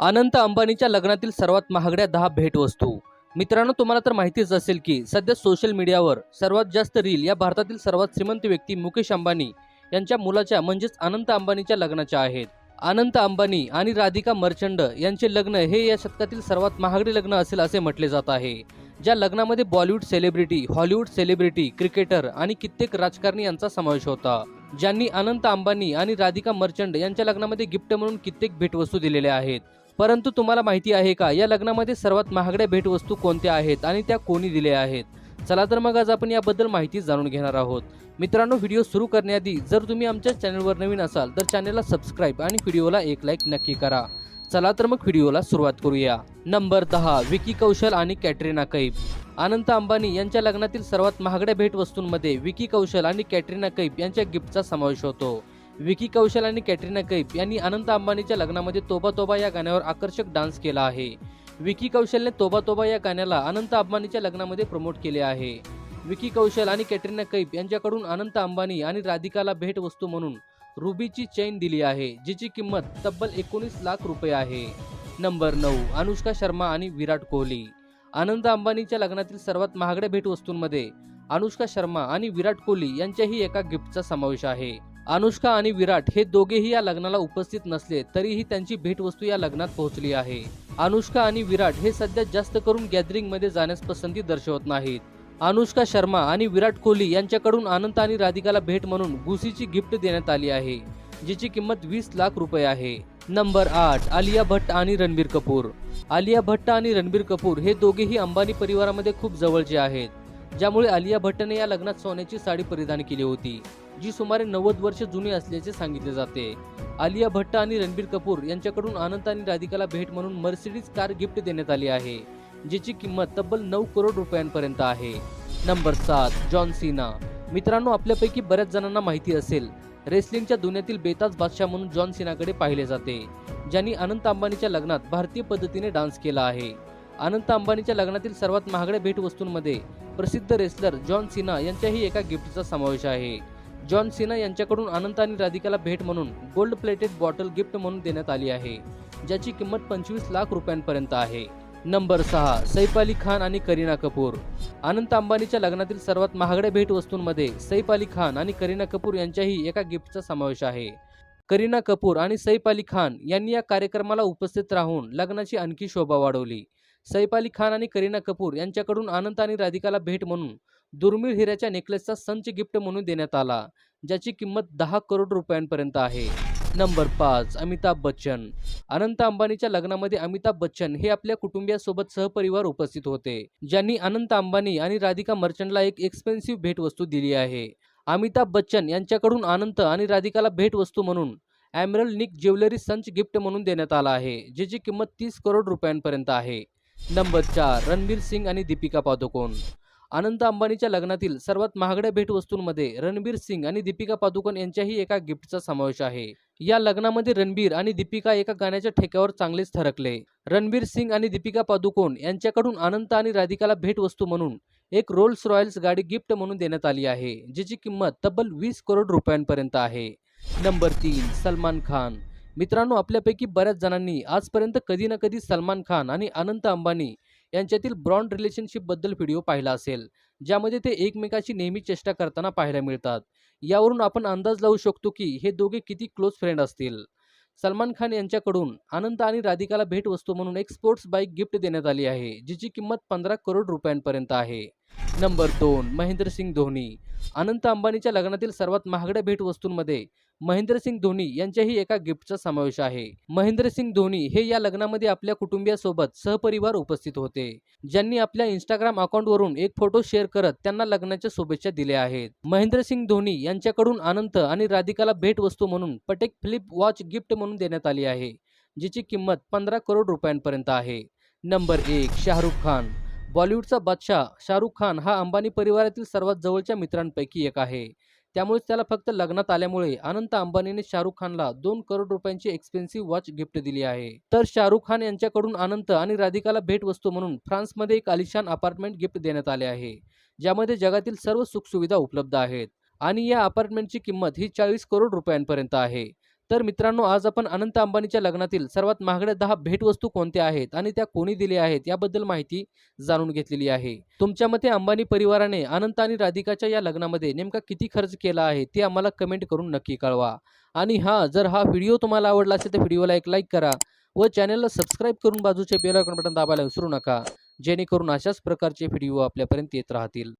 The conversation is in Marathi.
अनंत अंबानीच्या लग्नातील सर्वात महागड्या दहा भेटवस्तू. मित्रांनो तुम्हाला तर माहितीच असेल की सध्या सोशल मीडियावर सर्वात जास्त रील या भारतातील सर्वात श्रीमंत व्यक्ती मुकेश अंबानी यांच्या मुलाच्या म्हणजेच अनंत अंबानीच्या लग्नाच्या आहेत. अनंत अंबानी आणि राधिका मर्चंड यांचे लग्न हे या शतकातील सर्वात महागडे लग्न असेल असे म्हटले जात आहे. ज्या लग्नामध्ये Bollywood celebrity Hollywood celebrity cricketer आणि कित्येक राजकारणी यांचा समावेश होता. ज्यांनी अनंत अंबानी आणि राधिका मर्चंड यांच्या लग्नामध्ये गिफ्ट म्हणून कित्येक भेटवस्तू दिलेल्या आहेत. परंतु तुम्हाला माहिती आहे का या लग्नामध्ये सर्वात महागड्या भेटवस्तू कोणत्या आहेत आणि त्या कोणी दिल्या आहेत? चला तर मग आज आपण याबद्दल माहिती जाणून घेणार आहोत. मित्रांनो व्हिडिओ सुरू करण्याआधी जर तुम्ही आमच्या चॅनलवर नवीन असाल तर चॅनलला सबस्क्राईब आणि व्हिडिओला एक लाईक नक्की करा. चला तर मग व्हिडिओला सुरुवात करूया. नंबर दहा विकी कौशल आणि कॅटरीना कैफ. अनंत अंबानी यांच्या लग्नातील सर्वात महागड्या भेटवस्तूंमध्ये विकी कौशल आणि कॅटरीना कैफ यांच्या गिफ्टचा समावेश होतो. विकी कौशल आणि कॅटरीना कैफ यांनी अनंत अंबानीच्या लग्नामध्ये तोबा तोबा या गाण्यावर आकर्षक डान्स केला आहे. विकी कौशलने तोबा तोबा या गाण्याला अनंत अंबानीच्या लग्नामध्ये प्रमोट केले आहे. विकी कौशल आणि कॅटरीना कैफ यांच्याकडून अनंत अंबानी आणि राधिकाला भेटवस्तू म्हणून रुबीची चैन दिली आहे जिची किंमत तब्बल एकोणीस लाख रुपये आहे. नंबर नऊ अनुष्का शर्मा आणि विराट कोहली. अनंत अंबानीच्या लग्नातील सर्वात महागड्या भेटवस्तूंमध्ये अनुष्का शर्मा आणि विराट कोहली यांच्याही एका गिफ्टचा समावेश आहे. अनुष्का आणि विराट हे दोघेही या लग्नाला उपस्थित नसले तरीही त्यांची भेटवस्तू या लग्नात पोहोचली आहे. अनुष्का आणि विराट हे सध्या जास्त करून गॅदरिंगमध्ये जाण्यास पसंती दर्शवत नाहीत. अनुष्का शर्मा आणि विराट कोहली यांच्याकडून अनंत आणि राधिकाला भेट म्हणून गुसीची गिफ्ट देण्यात आली आहे जिची किंमत वीस लाख रुपये आहे. नंबर आठ आलिया भट्ट आणि रणबीर कपूर. आलिया भट्ट आणि रणबीर कपूर हे दोघेही अंबानी परिवारामध्ये खूप जवळचे आहेत ज्यामुळे आलिया भट्टने या लग्नात सोन्याची साडी परिधान केली होती. जी सुमारे नव्वद वर्ष जुनी असल्याचे सांगितले जाते. आलिया भट्ट आणि रणबीर कपूर यांच्याकडून अनंत आणि राधिकाला भेट म्हणून मर्सिडीज कार गिफ्ट देण्यात आली आहे ज्याची किंमत तब्बल नऊ करोड रुपयांपर्यंत आहे. नंबर सात जॉन सीना. मित्रांनो आपल्यापैकी बऱ्याच जणांना माहिती असेल रेसलिंगच्या दुनियातील बेताज बादशाह म्हणून जॉन सिनाकडे पाहिले जाते ज्यांनी अनंत अंबानीच्या लग्नात भारतीय पद्धतीने डान्स केला आहे. अनंत अंबानीच्या लग्नातील सर्वात महागड्या भेटवस्तूंमध्ये प्रसिद्ध रेसलर जॉन सिना यांच्याही एका गिफ्टचा समावेश आहे. जॉन सिना यांच्याकडून अनंत आणि राधिकाला भेट म्हणून गोल्ड प्लेटेड बॉटल गिफ्ट म्हणून देण्यात आली आहे ज्याची किंमत पंचवीस लाख रुपयांपर्यंत आहे. नंबर सहा सैफ अली खान आणि करीना कपूर. अनंत अंबानीच्या लग्नातील सर्वात महागड्या भेटवस्तूंमध्ये सैफ अली खान आणि करीना कपूर यांच्याही एका गिफ्टचा समावेश आहे. करीना कपूर आणि सैफ अली खान यांनी या कार्यक्रमाला उपस्थित राहून लग्नाची आणखी शोभा वाढवली. सैफ अली खान आणि करीना कपूर यांच्याकडून अनंत आणि राधिकाला भेट म्हणून दुर्मिळ हिऱ्याच्या नेकलेसचा संच गिफ्ट म्हणून देण्यात आला ज्याची किंमत दहा करोड रुपयांपर्यंत आहे. नंबर पाच अमिताभ बच्चन. अनंत अंबानीच्या लग्नामध्ये अमिताभ बच्चन हे आपल्या कुटुंबियासोबत सहपरिवार उपस्थित होते ज्यांनी अनंत अंबानी आणि राधिका मर्चंटला एक एक्सपेन्सिव्ह भेटवस्तू दिली आहे. अमिताभ बच्चन यांच्याकडून अनंत आणि राधिकाला भेटवस्तू म्हणून ॲमरल निक ज्वेलरी संच गिफ्ट म्हणून देण्यात आला आहे ज्याची किंमत तीस करोड रुपयांपर्यंत आहे. नंबर चार रणबीर सिंग आणि दीपिका पादुकोण. अनंत अंबानीच्या लग्नातील सर्वात महागड्या भेटवस्तूंमध्ये रणबीर सिंग आणि दीपिका पादुकोण यांच्याही एका गिफ्टचा समावेश आहे. या लग्नामध्ये रणबीर आणि दीपिका एका गाण्याच्या ठेक्यावर चांगलेच थरकले. रणबीर सिंग आणि दीपिका पादुकोण यांच्याकडून अनंत आणि राधिकाला भेटवस्तू म्हणून एक रोल्स रॉयल्स गाडी गिफ्ट म्हणून देण्यात आली आहे जिची किंमत तब्बल वीस करोड रुपयांपर्यंत आहे. नंबर तीन सलमान खान. मित्रांनो आपल्यापैकी बऱ्याच जणांनी आजपर्यंत कधी ना कधी सलमान खान आणि अनंत अंबानी यांच्यातील ब्रॉन्ड रिलेशनशिपबद्दल व्हिडिओ पाहिला असेल ज्यामध्ये ते एकमेकाची नेहमी चेष्टा करताना पाहायला मिळतात. यावरून आपण अंदाज लावू शकतो की हे दोघे किती क्लोज फ्रेंड असतील. सलमान खान यांच्याकडून आनंद आणि राधिकाला भेटवस्तू म्हणून एक स्पोर्ट्स बाईक गिफ्ट देण्यात आली आहे जिची किंमत पंधरा करोड रुपयांपर्यंत आहे. नंबर दोन महेंद्रसिंग धोनी. अनंत अंबानीच्या लग्नातील सर्वात महागड्या भेटवस्तूंमध्ये महेंद्रसिंग धोनी यांच्याही एका गिफ्टचा समावेश आहे. महेंद्रसिंग धोनी हे या लग्नामध्ये आपल्या कुटुंबियासोबत सहपरिवार उपस्थित होते. ज्यांनी आपल्या इंस्टाग्राम अकाउंटवरून एक फोटो शेअर करत त्यांना लग्नाच्या शुभेच्छा दिल्या आहेत. महेंद्रसिंग धोनी यांच्याकडून अनंत आणि राधिकाला भेटवस्तू म्हणून पटेक फ्लिप वॉच गिफ्ट म्हणून देण्यात आली आहे जिची किंमत पंधरा करोड रुपयांपर्यंत आहे. नंबर एक शाहरुख खान. बॉलिवूडचा बादशाह शाहरुख खान हा अंबानी परिवारातील सर्वात जवळच्या मित्रांपैकी एक आहे. त्यामुळेच त्याला फक्त लग्नात आल्यामुळे अनंत अंबानीने शाहरुख खानला दोन करोड रुपयांची एक्सपेन्सिव्ह वॉच गिफ्ट दिली आहे. तर शाहरुख खान यांच्याकडून अनंत आणि राधिकाला भेटवस्तू म्हणून फ्रान्समध्ये एक आलिशान अपार्टमेंट गिफ्ट देण्यात आले आहे ज्यामध्ये जगातील सर्व सुखसुविधा उपलब्ध आहेत. आणि या अपार्टमेंटची किंमत ही चाळीस करोड रुपयांपर्यंत आहे. तर मित्रांनो आज आपण अनंत अंबानीच्या लग्नातील सर्वात महागड्या दहा भेटवस्तू कोणत्या आहेत आणि त्या कोणी दिल्या आहेत याबद्दल माहिती जाणून घेतलेली आहे. तुमच्या मते अंबानी परिवाराने अनंत आणि राधिकाच्या या लग्नामध्ये नेमका किती खर्च केला आहे ते आम्हाला कमेंट करून नक्की कळवा. आणि हा जर हा व्हिडिओ तुम्हाला आवडला असेल तर व्हिडिओला एक लाईक करा व चॅनलला सबस्क्राईब करून बाजूचे बेल आयकॉन बटन दाबायला विसरू नका जेणेकरून अशाच प्रकारचे व्हिडिओ आपल्यापर्यंत येत राहतील.